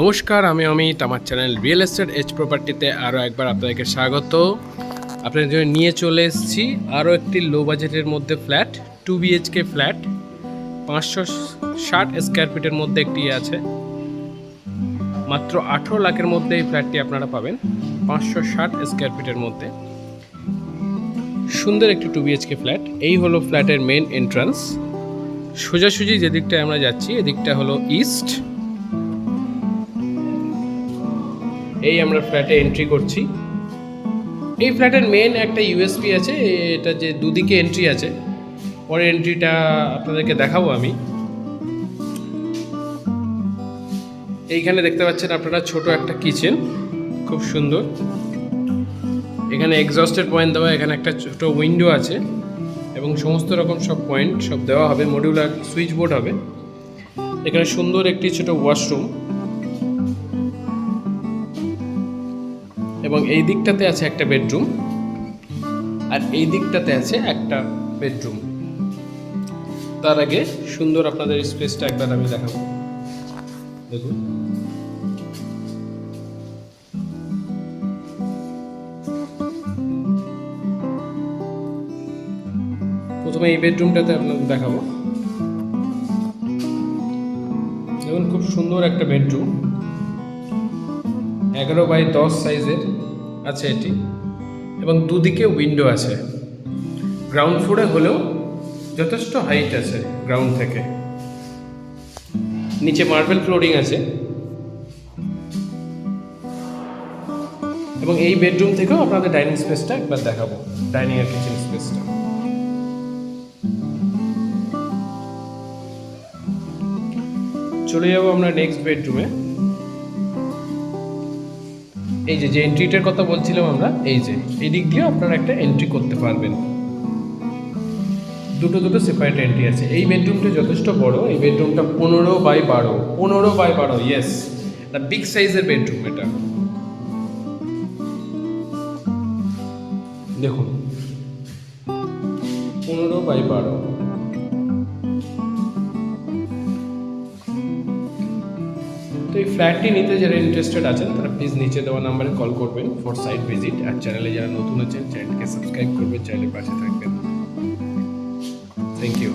নমস্কার, আমি অমিত, আমার চ্যানেল রিয়েল এস্টেট এজ প্রপার্টিতে আরও একবার আপনাদেরকে স্বাগত। আপনাদের জন্য নিয়ে চলে এসেছি আরও একটি লো বাজেটের মধ্যে ফ্ল্যাট টু বিএইচকে ফ্ল্যাট পাঁচশো ষাট স্কোয়ার ফিটের মধ্যে একটি আছে। মাত্র আঠেরো লাখের মধ্যে এই ফ্ল্যাটটি আপনারা পাবেন, পাঁচশো ষাট স্কোয়ার ফিটের মধ্যে। সুন্দর একটি টু বিএইচকে ফ্ল্যাট এই হলো ফ্ল্যাটের মেন এন্ট্রান্স সোজাসুজি যে দিকটায় আমরা যাচ্ছি, এদিকটা হলো ইস্ট এই আমরা ফ্ল্যাটে এন্ট্রি করছি। এই ফ্ল্যাটের মেন একটা ইউএসপি আছে, এটা যে দুদিকে এন্ট্রি আছে। পরে এন্ট্রিটা আপনাদেরকে দেখাবো আমি। এইখানে দেখতে পাচ্ছেন আপনারা ছোট একটা কিচেন খুব সুন্দর। এখানে এক্সস্টের পয়েন্ট দেওয়া, এখানে একটা ছোট উইন্ডো আছে। এবং সমস্ত রকম সব পয়েন্ট সব দেওয়া হবে মডিউলার সুইচ বোর্ড হবে। এখানে সুন্দর একটি ছোট ওয়াশরুম এবং এই দিকটাতে আছে একটা বেডরুম আর এই দিকটাতে আছে একটা বেডরুম। তার আগে সুন্দর আপনাদের স্পেসটা একবার আমি দেখাবো। দেখুন। প্রথমে এই বেডরুমটাতে আপনাদের দেখাবো। দেখুন, খুব সুন্দর একটা বেডরুম। এগারো বাই দশ সাইজের আছে এটি। এবং দুদিকে উইন্ডো আছে। গ্রাউন্ড ফ্লোরে হলেও যথেষ্ট হাইট আছে গ্রাউন্ড থেকে। নিচে মার্বেল ফ্লোরিং আছে। এবং এই বেডরুম থেকেও আপনাদের ডাইনিং স্পেসটা একবার দেখাবো, ডাইনিং আর কিচেন স্পেসটা চলে যাব আমরা নেক্সট বেডরুমে এই যে যে এন্ট্রিটার কথা বলছিলাম আমরা, এই যে এই দিক দিয়ে আপনারা একটা এন্ট্রি করতে পারবেন। দুটো দুটো সেপারেট এন্ট্রি আছে। এই বেডরুমটা যথেষ্ট বড়, এই বেডরুমটা পনেরো বাই বারো, পনেরো বাই বারো ইয়েস দ্য বিগ সাইজের বেডরুম এটা। দেখুন, পনেরো বাই বারো। এই ফ্ল্যাটটি নিতে যারা ইন্টারেস্টেড আছেন, তারা প্লিজ নিচে দেওয়া নাম্বারে কল করবেন ফর সাইট ভিজিট আর চ্যানেলে যারা নতুন আছেন চ্যানেলকে সাবস্ক্রাইব করবেন চ্যানেলের পাশে থাকবেন। Thank you